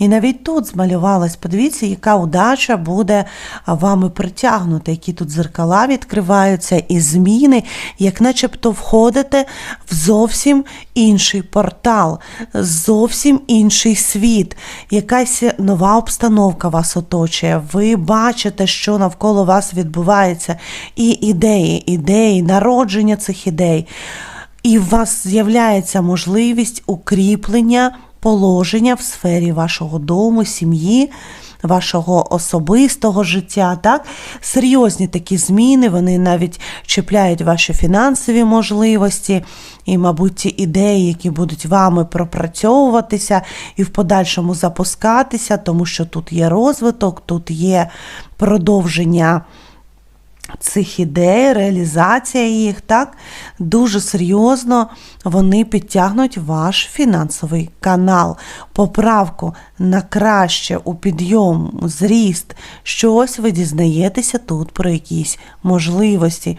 І навіть тут змалювалась, подивіться, яка удача буде вами притягнута, які тут зеркала відкриваються, і зміни, як начебто входите в зовсім інший портал, зовсім інший світ, якась нова обстановка вас оточує. Ви бачите, що навколо вас відбувається, і ідеї, ідеї, народження цих ідей. І у вас з'являється можливість укріплення положення в сфері вашого дому, сім'ї, вашого особистого життя. Так? Серйозні такі зміни, вони навіть чіпляють ваші фінансові можливості і, мабуть, ті ідеї, які будуть вами пропрацьовуватися і в подальшому запускатися, тому що тут є розвиток, тут є продовження цих ідей, реалізація їх, так, дуже серйозно вони підтягнуть ваш фінансовий канал, поправку на краще у підйом, зріст, щось ви дізнаєтеся тут про якісь можливості.